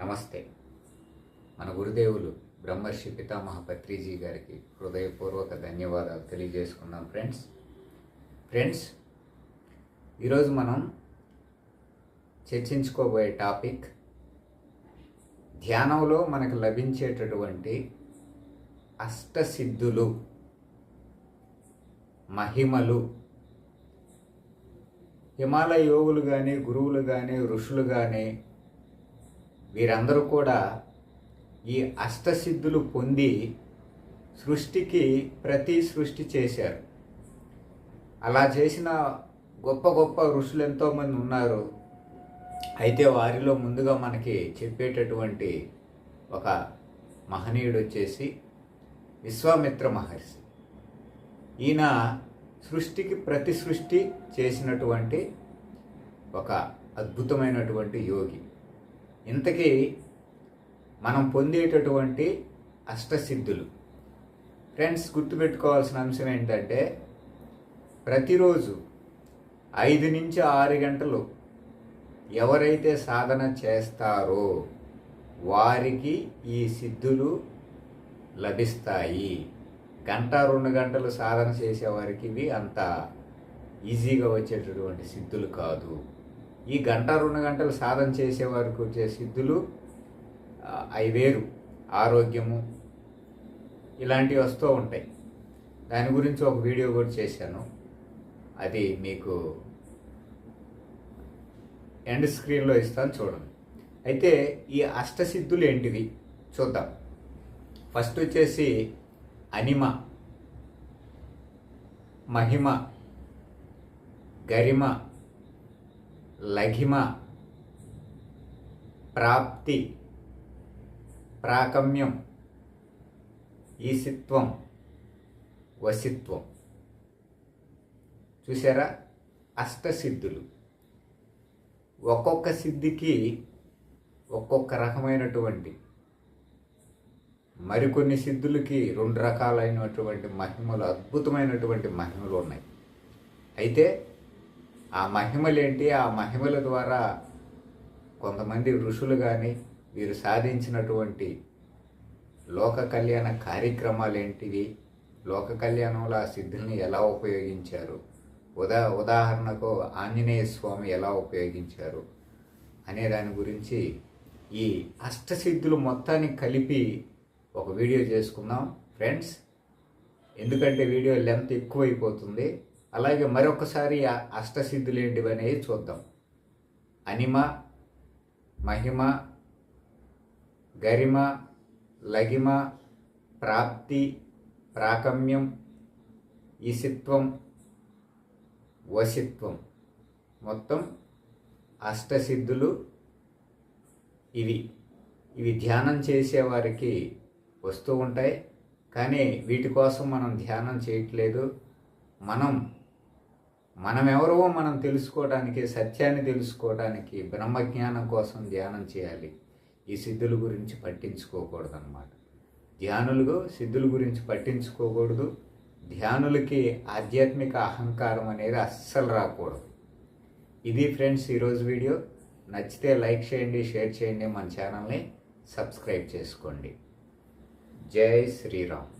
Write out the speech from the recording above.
నమస్తే. మన గురుదేవులు బ్రహ్మర్షి పితామహ పత్రిజీ గారికి హృదయపూర్వక ధన్యవాదాలు తెలియజేసుకున్నాం ఫ్రెండ్స్. ఫ్రెండ్స్ ఈరోజు మనం చర్చించుకోబోయే టాపిక్ ధ్యానంలో మనకు లభించేటటువంటి అష్టసిద్ధులు మహిమలు. హిమాలయ యోగులు కానీ గురువులు కానీ ఋషులు కానీ వీరందరూ కూడా ఈ అష్టసిద్ధులు పొంది సృష్టికి ప్రతి సృష్టి చేశారు. అలా చేసిన గొప్ప గొప్ప ఋషులు ఎంతోమంది ఉన్నారు. అయితే వారిలో ముందుగా మనకి చెప్పేటటువంటి ఒక మహనీయుడు వచ్చేసి విశ్వామిత్ర మహర్షి. ఈయన సృష్టికి ప్రతి సృష్టి చేసినటువంటి ఒక అద్భుతమైనటువంటి యోగి. ఇంతకీ మనం పొందేటటువంటి అష్టసిద్ధులు. ఫ్రెండ్స్ గుర్తుపెట్టుకోవాల్సిన అంశం ఏంటంటే ప్రతిరోజు ఐదు నుంచి ఆరు గంటలు ఎవరైతే సాధన చేస్తారో వారికి ఈ సిద్ధులు లభిస్తాయి. గంట రెండు గంటలు సాధన చేసేవారికి ఇవి అంత ఈజీగా వచ్చేటటువంటి సిద్ధులు కాదు. ఈ గంట రెండు గంటలు సాధన చేసేవారికి వచ్చే సిద్ధులు అవి వేరు. ఆరోగ్యము ఇలాంటివి వస్తూ ఉంటాయి. దాని గురించి ఒక వీడియో కూడా చేశాను. అది మీకు ఎండ్ స్క్రీన్లో ఇస్తాను చూడండి. అయితే ఈ అష్టసిద్ధులు ఏంటివి? చూద్దాం. ఫస్ట్ వచ్చేసి అనిమ మహిమ గరిమ లఘిమ ప్రాప్తి ప్రాకమ్యం ఈసిత్వం వసిత్వం చూసారా అష్టసిద్ధులు. ఒక్కొక్క సిద్ధికి ఒక్కొక్క రకమైనటువంటి మరికొన్ని సిద్ధులకి రెండు రకాలైనటువంటి మహిమలు అద్భుతమైనటువంటి మహిమలు ఉన్నాయి. అయితే ఆ మహిమలేంటి? ఆ మహిమల ద్వారా కొంతమంది ఋషులు కానీ వీరు సాధించినటువంటి లోక కళ్యాణ కార్యక్రమాలు ఏంటివి లోక కళ్యాణంలో ఆ సిద్ధుల్ని ఎలా ఉపయోగించారు? ఉదా ఉదాహరణకు ఆంజనేయ స్వామి ఎలా ఉపయోగించారు? అనే దాని గురించి ఈ అష్టసిద్ధులు మొత్తాన్ని కలిపి ఒక వీడియో చేసుకుందాం. ఫ్రెండ్స్ ఎందుకంటే వీడియో లెంత్ ఎక్కువైపోతుంది. అలాగే మరొకసారి అష్టసిద్ధులు ఏంటివి అనేది చూద్దాం. అనిమ మహిమ గరిమ లగిమ ప్రాప్తి ప్రాకమ్యం ఈసిత్వం వసిత్వం మొత్తం అష్టసిద్ధులు ఇవి. ఇవి ధ్యానం చేసేవారికి వస్తూ ఉంటాయి. కానీ వీటి కోసం మనం ధ్యానం చేయట్లేదు. మనం మనం ఎవరో మనం తెలుసుకోవడానికి సత్యాన్ని తెలుసుకోవడానికి బ్రహ్మజ్ఞానం కోసం ధ్యానం చేయాలి. ఈ సిద్ధుల గురించి పట్టించుకోకూడదు అనమాట ధ్యానులు సిద్ధుల గురించి పట్టించుకోకూడదు. ధ్యానులకి ఆధ్యాత్మిక అహంకారం అనేది అస్సలు రాకూడదు. ఇది ఫ్రెండ్స్ ఈరోజు వీడియో. నచ్చితే లైక్ చేయండి షేర్ చేయండి మన ఛానల్ని సబ్స్క్రైబ్ చేసుకోండి. జై శ్రీరామ్.